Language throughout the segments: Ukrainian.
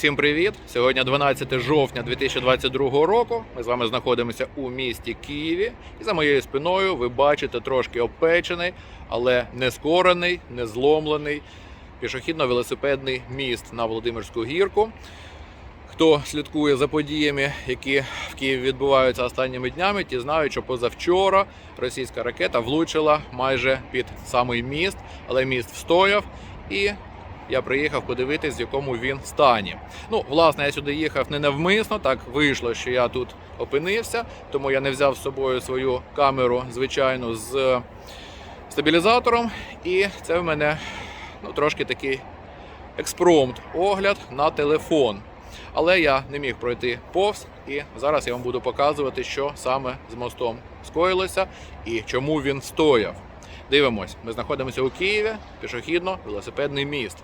Усім привіт! Сьогодні 12 жовтня 2022 року. Ми з вами знаходимося у місті Києві, і за моєю спиною ви бачите трошки обпечений, але не скорений, не зломлений пішохідно-велосипедний міст на Володимирську гірку. Хто слідкує за подіями, які в Києві відбуваються останніми днями, ті знають, що позавчора російська ракета влучила майже під самий міст, але міст встояв і я приїхав подивитись, в якому він стані. Ну, власне, я сюди їхав не навмисно. Так вийшло, що я тут опинився, тому я не взяв з собою свою камеру, звичайно, з стабілізатором. І це в мене ну, трошки такий експромт огляд на телефон. Але я не міг пройти повз, і зараз я вам буду показувати, що саме з мостом скоїлося і чому він стояв. Дивимось, ми знаходимося у Києві, пішохідно-велосипедний міст.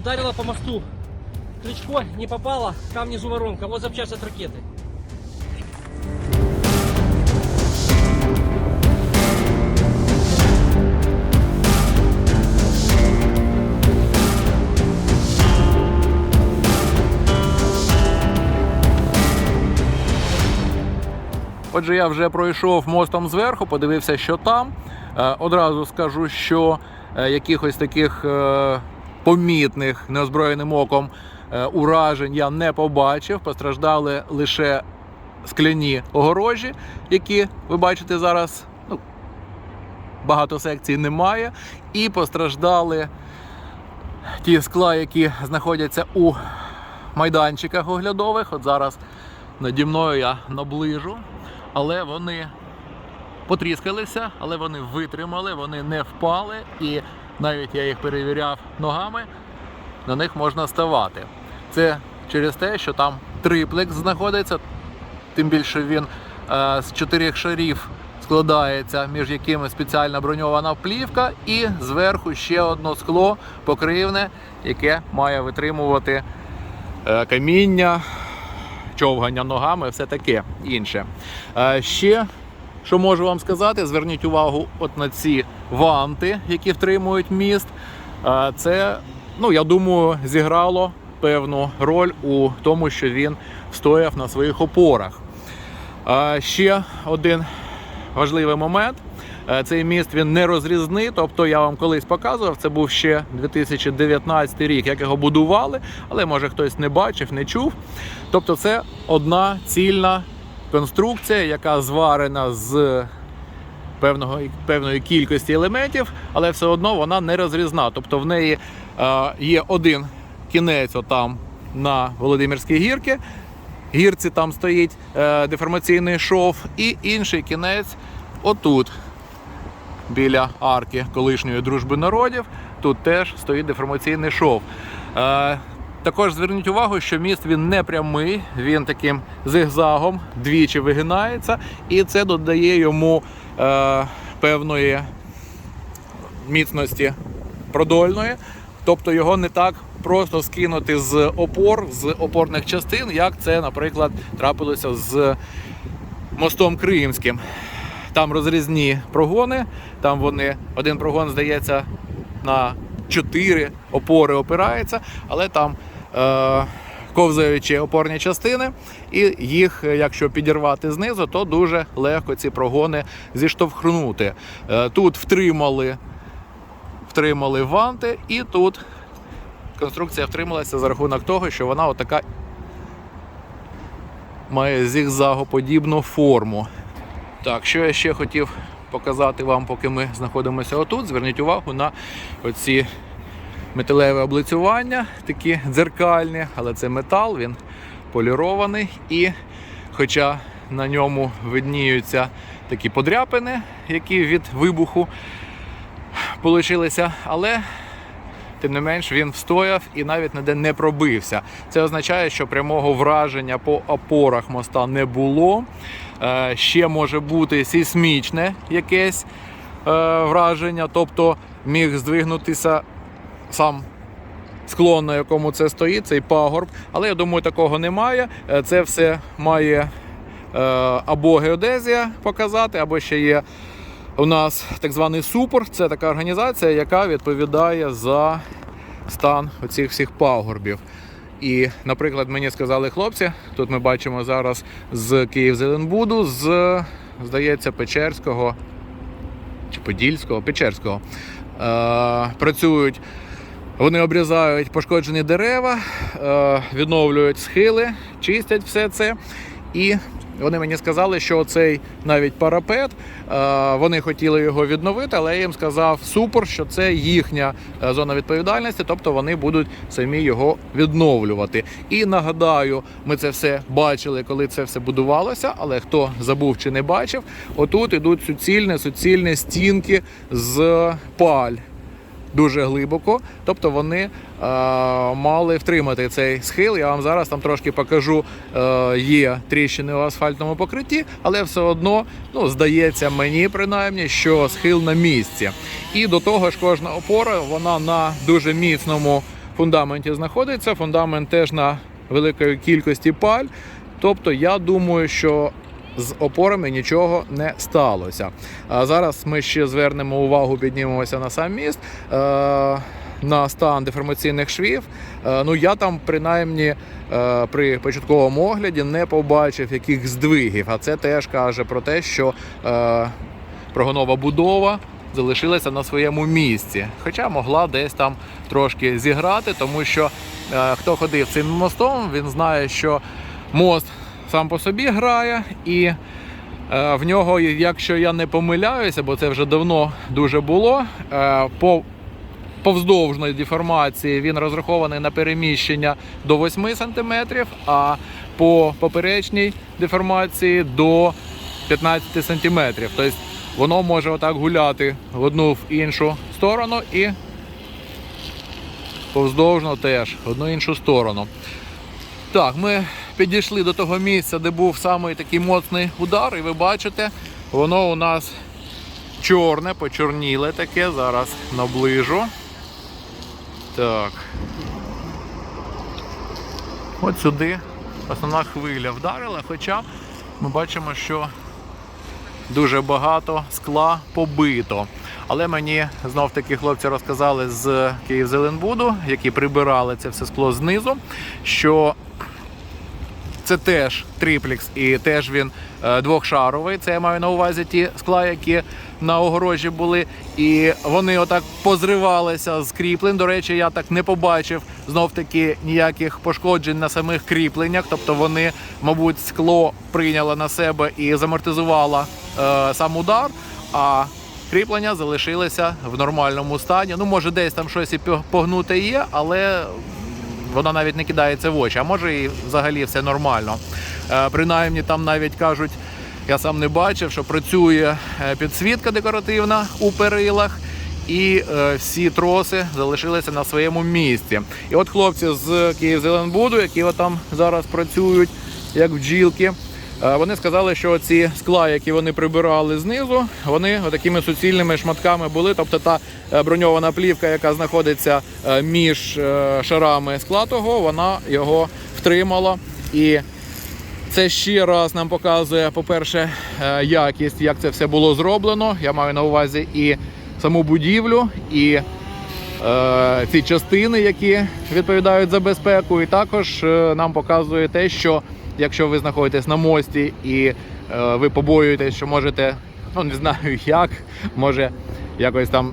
Ударила по мосту. Кличко не попало, там внизу воронка. Вот запчасть от ракеты. Отже, я вже пройшов мостом зверху, подивився, що там. Е, Одразу скажу, що е, якихось таких е, помітних неозброєним оком е, уражень я не побачив. Постраждали лише скляні огорожі, які ви бачите зараз. Ну, багато секцій немає. І постраждали ті скла, які знаходяться у майданчиках оглядових. От зараз наді мною я наближу але вони потріскалися, але вони витримали, вони не впали, і навіть я їх перевіряв ногами, на них можна ставати. Це через те, що там триплекс знаходиться, тим більше він е, з чотирьох шарів складається, між якими спеціальна броньована плівка, і зверху ще одно скло покривне, яке має витримувати е, каміння, човгання ногами, все таке інше. Е, Ще що можу вам сказати, зверніть увагу от на ці ванти, які втримують міст. Це, ну я думаю, зіграло певну роль у тому, що він стояв на своїх опорах. Ще один важливий момент. Цей міст він не розрізний, тобто я вам колись показував, це був ще 2019 рік, як його будували, але може хтось не бачив, не чув. Тобто, це одна цільна конструкція, яка зварена з певного, певної кількості елементів, але все одно вона не розрізна. Тобто в неї е, є один кінець отам на Володимирській гірці. Гірці там стоїть е, деформаційний шов, і інший кінець отут, біля арки колишньої дружби народів. Тут теж стоїть деформаційний шов. Також зверніть увагу, що міст він не прямий, він таким зигзагом двічі вигинається, і це додає йому е, певної міцності продольної. Тобто його не так просто скинути з опор, з опорних частин, як це, наприклад, трапилося з мостом Кримським. Там розрізні прогони, там вони один прогон здається на 4 опори опирається, але там ковзаючі опорні частини, і їх, е, якщо підірвати знизу, то дуже легко ці прогони зіштовхнути. Е, тут втримали, втримали ванти, і тут конструкція втрималася за рахунок того, що вона отака має зігзагоподібну форму. Так, що я ще хотів показати вам, поки ми знаходимося отут. Зверніть увагу на оці металеве облицювання, такі дзеркальні, але це метал, він полірований. І хоча на ньому видніються такі подряпини, які від вибуху получилися, але тим не менш він встояв і навіть ніде не пробився. Це означає, що прямого враження по опорах моста не було. Е, Ще може бути сейсмічне якесь враження, тобто міг здвигнутися сам склон, на якому це стоїть, цей пагорб. Але я думаю, такого немає. Е, Це все має е, або геодезія показати, або ще є у нас так званий СУПОР. Це така організація, яка відповідає за стан оцих всіх пагорбів. І, наприклад, мені сказали хлопці, тут ми бачимо зараз з Київ-Зеленбуду, з, здається, Печерського чи Подільського, Печерського. Е, працюють, вони обрізають пошкоджені дерева, е, відновлюють схили, чистять все це. І вони мені сказали, що цей навіть парапет, е, вони хотіли його відновити, але я їм сказав супер, що це їхня е, зона відповідальності, тобто вони будуть самі його відновлювати. І нагадаю, ми це все бачили, коли це все будувалося. Але хто забув чи не бачив, отут ідуть суцільні, суцільні стінки з паль дуже глибоко. Тобто вони е, мали втримати цей схил. Я вам зараз там трошки покажу. Е, є тріщини у асфальтному покритті, але все одно ну, здається мені принаймні, що схил на місці. І до того ж, кожна опора вона на дуже міцному фундаменті знаходиться. Фундамент теж на великої кількості паль. Тобто, я думаю, що з опорами нічого не сталося. А зараз ми ще звернемо увагу, піднімемося на сам міст. е, На стан деформаційних швів. Е, Ну я там принаймні е, при початковому огляді не побачив яких здвигів. А це теж каже про те, що прогонова будова залишилася на своєму місці. Хоча могла десь там трошки зіграти, тому що хто ходив цим мостом, він знає, що мост сам по собі грає, і е, в нього, якщо я не помиляюся, бо це вже давно дуже було, е, по повздовжної деформації він розрахований на переміщення до 8 см, а по поперечній деформації до 15 см. Тобто воно може отак гуляти в одну в іншу сторону і повздовжно теж в одну іншу сторону. Так, ми підійшли до того місця, де був самий такий моцний удар, і ви бачите, воно у нас чорне, почорніле таке. Зараз наближу. Так. От сюди основна хвиля вдарила, хоча ми бачимо, що дуже багато скла побито. Але мені знов таки хлопці розказали з Київзеленбуду, які прибирали це все скло знизу, що це теж триплекс, і теж він е, двохшаровий. Це я маю на увазі ті скла, які на огорожі були. І вони отак позривалися з кріплень. До речі, я так не побачив знов таки ніяких пошкоджень на самих кріпленнях. Тобто вони, мабуть, скло прийняло на себе і замортизувало е, сам удар. А кріплення залишилися в нормальному стані. Ну, може, десь там щось і погнуте є, але вона навіть не кидається в очі, а може і взагалі все нормально. Е, Принаймні там навіть кажуть, я сам не бачив, що працює е, підсвітка декоративна у перилах. І е, всі троси залишилися на своєму місці. І от хлопці з Київзеленбуду, які там зараз працюють як бджілки, вони сказали, що ці скла, які вони прибирали знизу, вони такими суцільними шматками були. Тобто та е, броньована плівка, яка знаходиться е, між е, шарами скла того, вона його втримала. І це ще раз нам показує, по-перше, якість, як це все було зроблено. Я маю на увазі і саму будівлю, і ці частини, які відповідають за безпеку. І також нам показує те, що якщо ви знаходитесь на мості і е, ви побоюєтесь, що можете, ну не знаю як, може якось там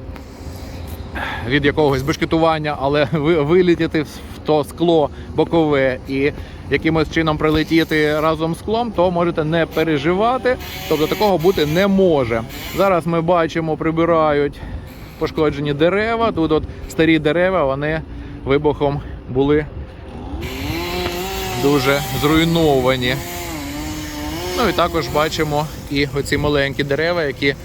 від якогось бешкетування, але ви вилітіти в то скло бокове і якимось чином прилетіти разом з склом, то можете не переживати. Тобто такого бути не може. Зараз ми бачимо, прибирають пошкоджені дерева. Тут от старі дерева, вони вибухом були дуже зруйновані. Ну і також бачимо і оці маленькі дерева, які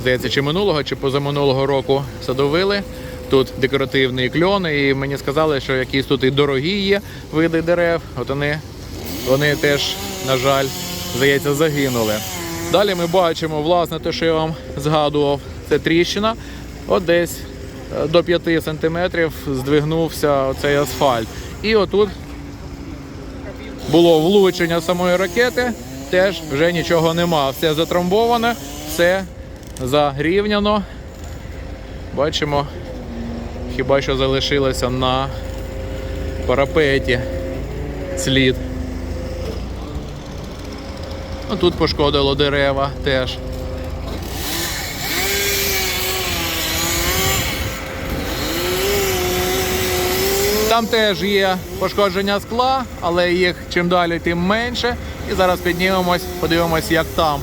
здається, чи минулого, чи позаминулого року садовили. Тут декоративний кльон, і мені сказали, що якісь тут і дорогі є види дерев. От вони, вони теж, на жаль, здається, загинули. Далі ми бачимо, власне, те, що я вам згадував, це тріщина. От десь е, до 5 сантиметрів здвигнувся цей асфальт. І отут було влучення самої ракети, теж вже нічого нема. Все затрамбоване, все зарівняно. Бачимо, хіба що залишилося на парапеті слід. Ну, тут пошкодило дерева теж. Там теж є пошкодження скла, але їх чим далі, тим менше. І зараз піднімемось, подивимось, як там.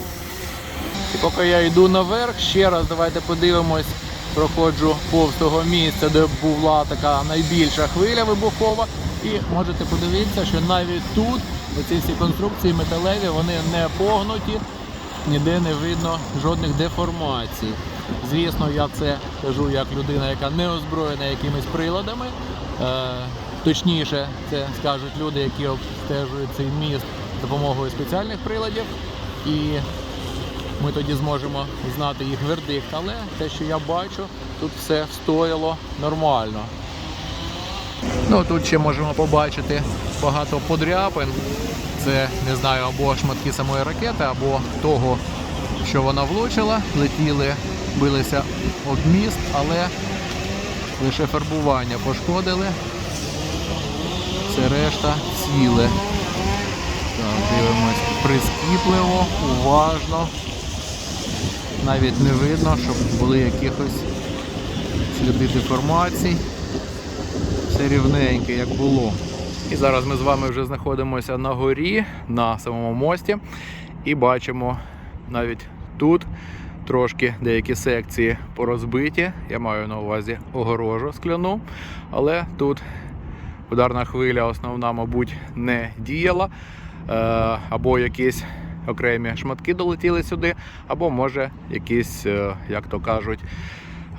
І поки я йду наверх, ще раз давайте подивимось, проходжу повз того місця, де була така найбільша хвиля вибухова. І можете подивитися, що навіть тут оці всі конструкції металеві, вони не погнуті, ніде не видно жодних деформацій. Звісно, я це кажу як людина, яка не озброєна якимись приладами. Е, точніше, це скажуть люди, які обстежують цей міст допомогою спеціальних приладів. І ми тоді зможемо знати їх вердикт. Але те, що я бачу, тут все встояло нормально. Ну тут ще можемо побачити багато подряпин. Це не знаю, або шматки самої ракети, або того, що вона влучила. Летіли, билися об міст, але лише фарбування пошкодили. Все решта ціле. Так, дивимось прискіпливо, уважно. Навіть не видно, щоб були якихось сліди деформацій. Все рівненьке, як було. І зараз ми з вами вже знаходимося на горі, на самому мості, і бачимо навіть тут трошки деякі секції порозбиті. Я маю на увазі огорожу скляну, але тут ударна хвиля основна, мабуть, не діяла. Е, або якісь окремі шматки долетіли сюди, або може якісь, е, як то кажуть,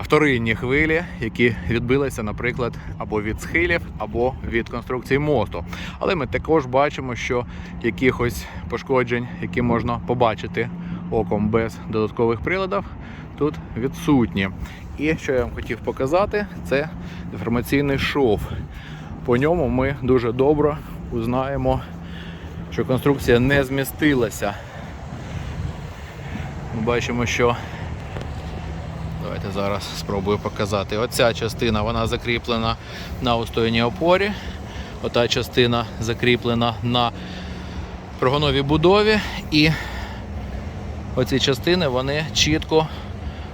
вторинні хвилі, які відбилися, наприклад, або від схилів, або від конструкції мосту. Але ми також бачимо, що якихось пошкоджень, які можна побачити оком без додаткових приладів, тут відсутні. І що я вам хотів показати, це деформаційний шов. По ньому ми дуже добре узнаємо, що конструкція не змістилася. Ми бачимо, що Давайте зараз спробую показати. Оця частина вона закріплена на устойній опорі. Ота частина закріплена на прогоновій будові. І оці частини вони чітко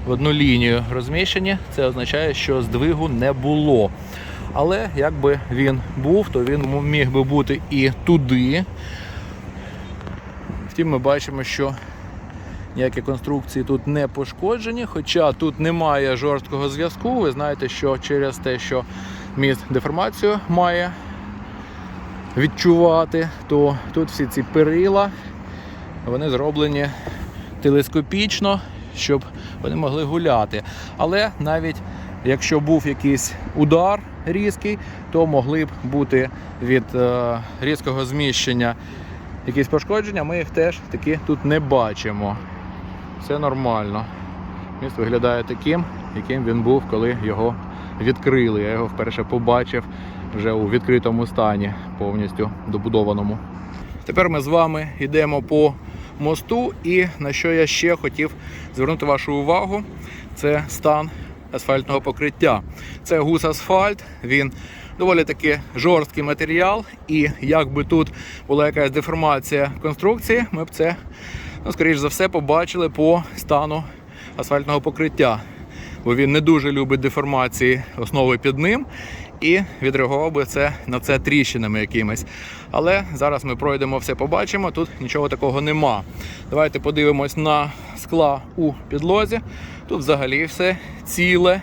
в одну лінію розміщені. Це означає, що здвигу не було. Але якби він був, то він міг би бути і туди. Втім, ми бачимо, що ніякі конструкції тут не пошкоджені, хоча тут немає жорсткого зв'язку. Ви знаєте, що через те, що міст деформацію має відчувати, то тут всі ці перила вони зроблені телескопічно, щоб вони могли гуляти. Але навіть якщо був якийсь удар різкий, то могли б бути від е, різкого зміщення якісь пошкодження, ми їх теж таки тут не бачимо. Все нормально. Міст виглядає таким, яким він був, коли його відкрили. Я його вперше побачив вже у відкритому стані, повністю добудованому. Тепер ми з вами йдемо по мосту, і на що я ще хотів звернути вашу увагу, це стан асфальтного покриття. Це гус асфальт, він доволі таки жорсткий матеріал, і якби тут була якась деформація конструкції, ми б це, ну, скоріш за все, побачили по стану асфальтного покриття. Бо він не дуже любить деформації основи під ним і відреагував би це на це тріщинами якимись. Але зараз ми пройдемо все, побачимо. Тут нічого такого нема. Давайте подивимось на скла у підлозі. Тут взагалі все ціле.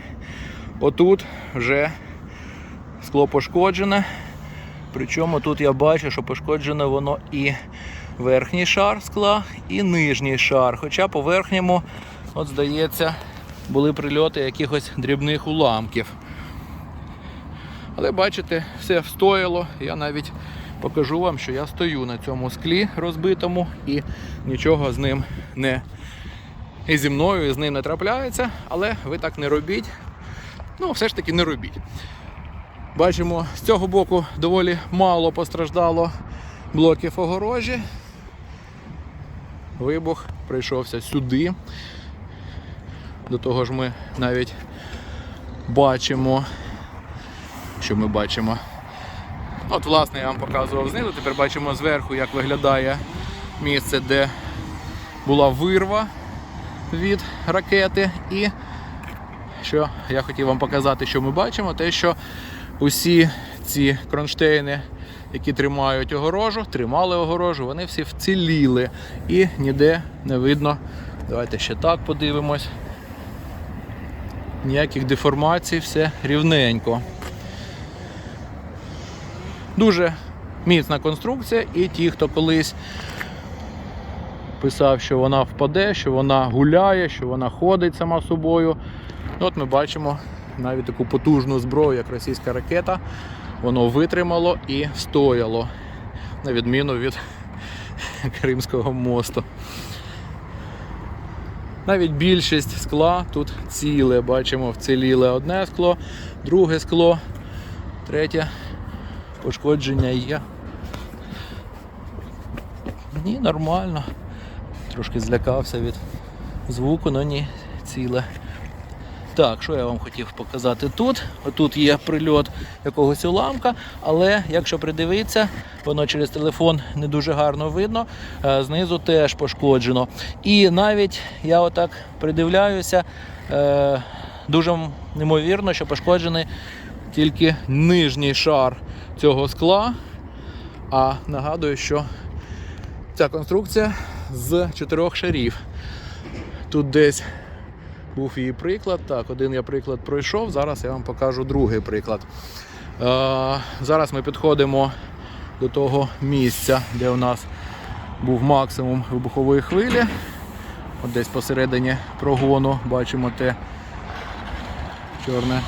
Отут вже скло пошкоджене. Причому тут я бачу, що пошкоджене воно і верхній шар скла, і нижній шар. Хоча по верхньому, от здається, були прильоти якихось дрібних уламків. Але бачите, все встояло. Я навіть покажу вам, що я стою на цьому склі розбитому і нічого з ним не і зі мною, і з ним не трапляється, але ви так не робіть. Ну, все ж таки не робіть. Бачимо, з цього боку доволі мало постраждало блоків огорожі. Вибух прийшовся сюди. До того ж ми навіть бачимо, що ми бачимо. От, власне, я вам показував знизу, тепер бачимо зверху, як виглядає місце, де була вирва від ракети. І що я хотів вам показати, що ми бачимо, те, що усі ці кронштейни, які тримають огорожу, тримали огорожу, вони всі вціліли і ніде не видно. Давайте ще так подивимось. Ніяких деформацій, все рівненько. Дуже міцна конструкція, і ті, хто колись писав, що вона впаде, що вона гуляє, що вона ходить сама собою. Ну, От ми бачимо навіть таку потужну зброю, як російська ракета, воно витримало і стояло, на відміну від Кримського мосту. Навіть більшість скла тут ціле. Бачимо, вціліле одне скло, друге скло, третє пошкодження є. Ні, нормально. Трошки злякався від звуку, але ні, ціле. Так, що я вам хотів показати тут? Отут є прильот якогось уламка, але якщо придивитися, воно через телефон не дуже гарно видно. е, Знизу теж пошкоджено. І навіть я отак придивляюся, е, дуже неймовірно, що пошкоджений тільки нижній шар цього скла. А нагадую, що ця конструкція з чотирьох шарів. Тут десь був її приклад. Так, один я приклад пройшов, зараз я вам покажу другий приклад. Е, зараз ми підходимо до того місця, де у нас був максимум вибухової хвилі. От десь посередині прогону бачимо те чорне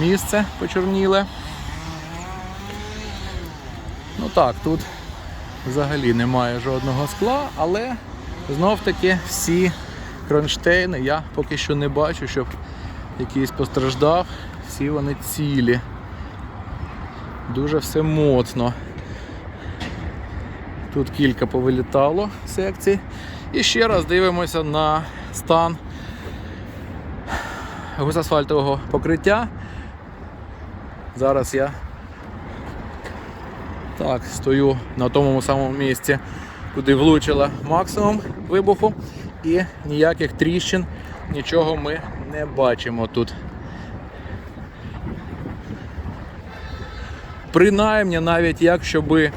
місце почорніле. Ну так, тут взагалі немає жодного скла, але знов таки всі кронштейни я поки що не бачу, щоб якийсь постраждав. Всі вони цілі. Дуже все моцно. Тут кілька повилітало секцій. І ще раз дивимося на стан гусасфальтового покриття. Зараз я так, стою на тому самому місці, куди влучила максимум вибуху, і ніяких тріщин, нічого ми не бачимо тут. Принаймні, навіть якщо би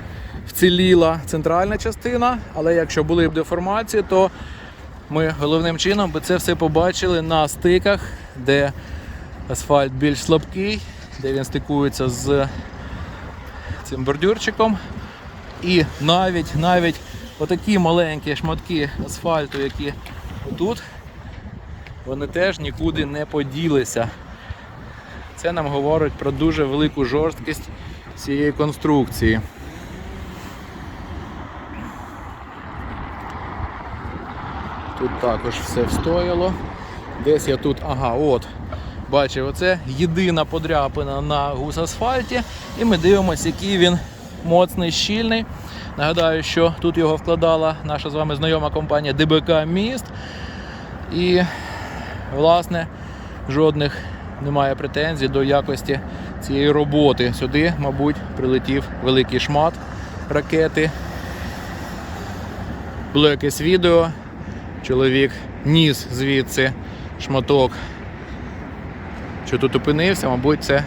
вціліла центральна частина, але якщо були б деформації, то ми головним чином би це все побачили на стиках, де асфальт більш слабкий, де він стикується з цим бордюрчиком. І навіть навіть отакі маленькі шматки асфальту, які тут, вони теж нікуди не поділися. Це нам говорить про дуже велику жорсткість цієї конструкції. Тут також все встояло. Десь я тут, ага, от. Бачив, оце єдина подряпина на гусасфальті. І ми дивимося, який він моцний, щільний. Нагадаю, що тут його вкладала наша з вами знайома компанія ДБК Міст. І, власне, жодних немає претензій до якості цієї роботи. Сюди, мабуть, прилетів великий шмат ракети. Було якесь відео. Чоловік ніс звідси шматок що тут опинився, мабуть, це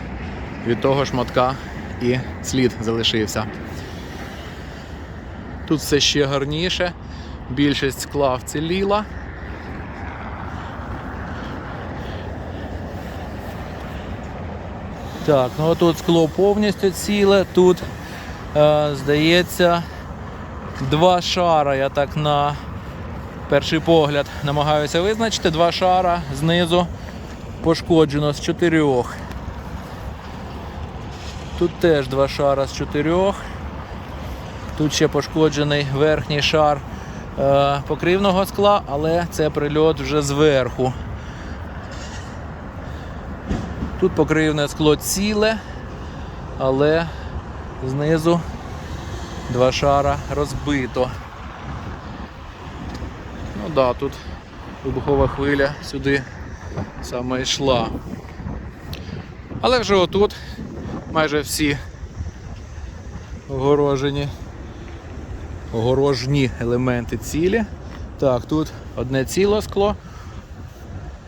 від того шматка і слід залишився. Тут все ще гарніше, більшість скла вціліла. Так, ну тут скло повністю ціле, тут, е, здається, два шара, я так на перший погляд намагаюся визначити, два шара знизу пошкоджено з чотирьох. Тут теж два шара з чотирьох. Тут ще пошкоджений верхній шар е, покривного скла, але це прильот вже зверху. Тут покривне скло ціле, але знизу два шара розбито. Ну да, тут вибухова хвиля сюди саме йшла. Але вже отут майже всі огорожені, огорожні елементи цілі. Так, тут одне ціле скло.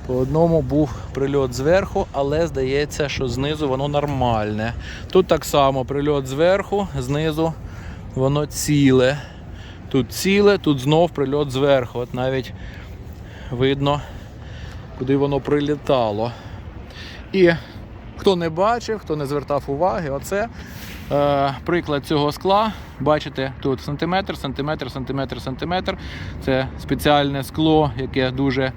По одному був прильот зверху, але здається, що знизу воно нормальне. Тут так само прильот зверху, знизу воно ціле. Тут ціле, тут знов прильот зверху. От навіть видно, куди воно прилітало. І хто не бачив, хто не звертав уваги, оце е, приклад цього скла. Бачите, тут сантиметр, сантиметр, сантиметр, сантиметр. Це спеціальне скло, яке дуже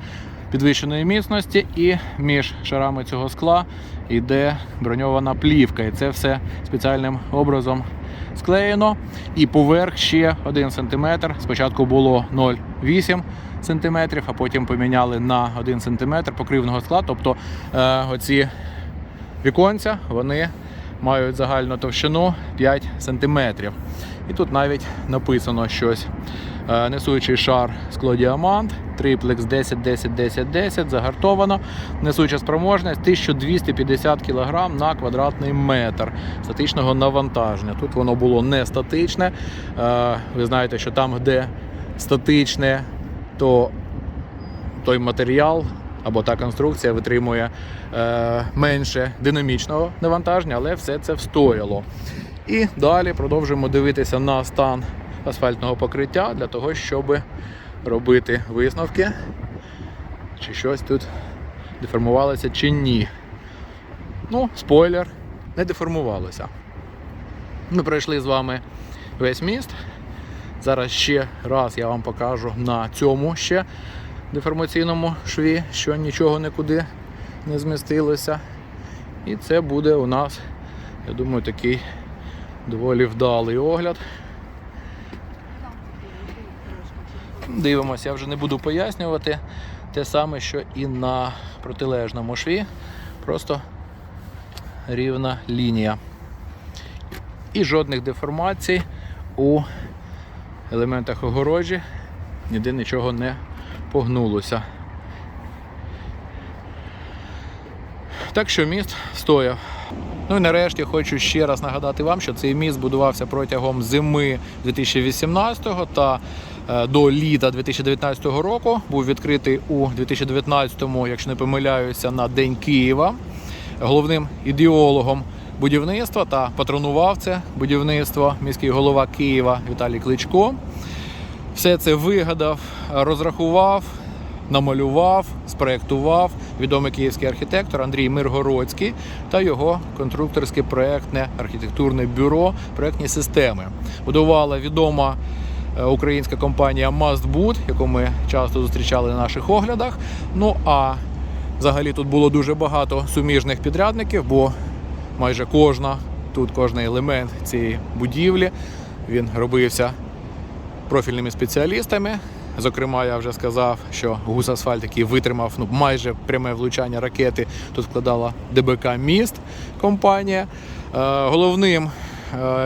підвищеної міцності, і між шарами цього скла йде броньована плівка. І це все спеціальним образом склеєно. І поверх ще 1 см. Спочатку було 0,8 см, а потім поміняли на 1 см покривного скла. Тобто е, оці віконця вони мають загальну товщину 5 см. І тут навіть написано щось. Е, Несучий шар склодіамант, триплекс 10, 10, 10, 10, загартовано. Несуча спроможність 1250 кг на квадратний метр статичного навантаження. Тут воно було не статичне. Е, Ви знаєте, що там, де статичне, то той матеріал або та конструкція витримує е, менше динамічного навантаження, але все це встояло. І далі продовжуємо дивитися на стан асфальтного покриття для того, щоб робити висновки, чи щось тут деформувалося чи ні. Ну, спойлер, не деформувалося. Ми пройшли з вами весь міст. Зараз ще раз я вам покажу на цьому ще деформаційному шві, що нічого нікуди не змістилося. І це буде у нас, я думаю, такий доволі вдалий огляд. Дивимося, я вже не буду пояснювати те саме, що і на протилежному шві. Просто рівна лінія. І жодних деформацій у елементах огорожі ніде нічого не погнулося. Так що міст стояв. Ну і нарешті хочу ще раз нагадати вам, що цей міст будувався протягом зими 2018 та е, до літа 2019 року. Був відкритий у 2019-му, якщо не помиляюся, на День Києва. Головним ідеологом будівництва та патронував це будівництво міський голова Києва Віталій Кличко. Все це вигадав, розрахував, намалював, спроєктував відомий київський архітектор Андрій Миргородський та його конструкторське проєктне архітектурне бюро проєктні системи. Будувала відома е, українська компанія Mustboot, яку ми часто зустрічали на наших оглядах. Ну а взагалі тут було дуже багато суміжних підрядників, бо майже кожна, тут кожен елемент цієї будівлі він робився профільними спеціалістами. Зокрема, я вже сказав, що гус асфальт, який витримав ну, майже пряме влучання ракети, тут вкладала ДБК Міст компанія. Е, головним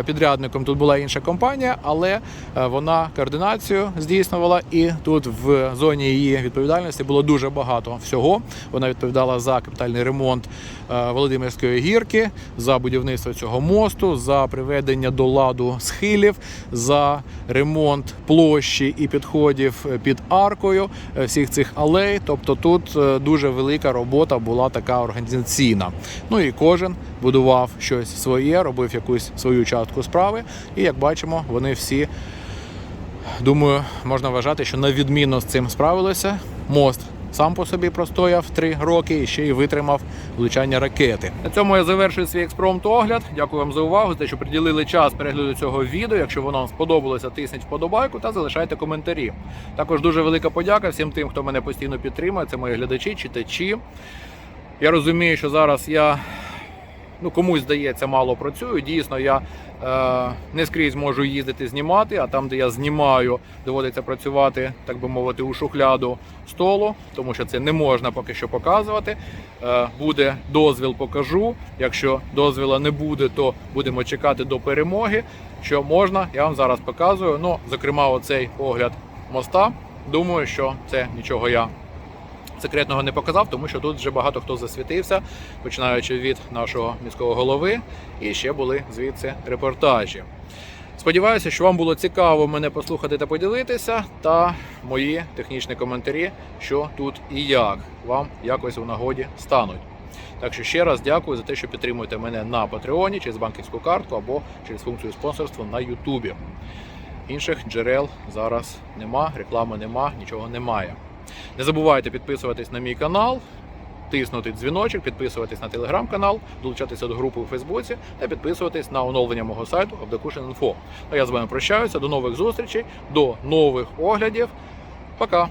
підрядником тут була інша компанія, але е, вона координацію здійснювала, і тут в зоні її відповідальності було дуже багато всього. Вона відповідала за капітальний ремонт е, Володимирської гірки, за будівництво цього мосту, за приведення до ладу схилів, за ремонт площі і підходів під аркою е, всіх цих алей. Тобто тут е, дуже велика робота була така організаційна. Ну і кожен будував щось своє, робив якусь свою частку справи. І як бачимо, вони всі думаю, можна вважати, що на відмінно з цим справилися. Мост сам по собі простояв три роки і ще й витримав влучання ракети. На цьому я завершую свій експромт огляд. Дякую вам за увагу, за те, що приділили час перегляду цього відео. Якщо воно вам сподобалося, тисніть вподобайку та залишайте коментарі. Також дуже велика подяка всім тим, хто мене постійно підтримує. Це мої глядачі, читачі. Я розумію, що зараз я ну комусь здається, мало працюю. Дійсно, я е, не скрізь можу їздити знімати, а там, де я знімаю, доводиться працювати, так би мовити, у шухляду столу, тому що це не можна поки що показувати. Е, буде дозвіл, покажу. Якщо дозвіла не буде, то будемо чекати до перемоги. Що можна, я вам зараз показую. Ну, зокрема, оцей огляд моста. Думаю, що це нічого я секретного не показав, тому що тут вже багато хто засвітився, починаючи від нашого міського голови, і ще були звідси репортажі. Сподіваюся, що вам було цікаво мене послухати та поділитися, та мої технічні коментарі, що тут і як вам якось у нагоді стануть. Так що ще раз дякую за те, що підтримуєте мене на Патреоні через банківську картку або через функцію спонсорства на Ютубі. Інших джерел зараз нема, реклами нема, нічого немає. Не забувайте підписуватись на мій канал, тиснути дзвіночок, підписуватись на телеграм-канал, долучатися до групи у Фейсбуці та підписуватись на оновлення мого сайту Avdakushin.info. А я з вами прощаюся. До нових зустрічей, до нових оглядів. Пока!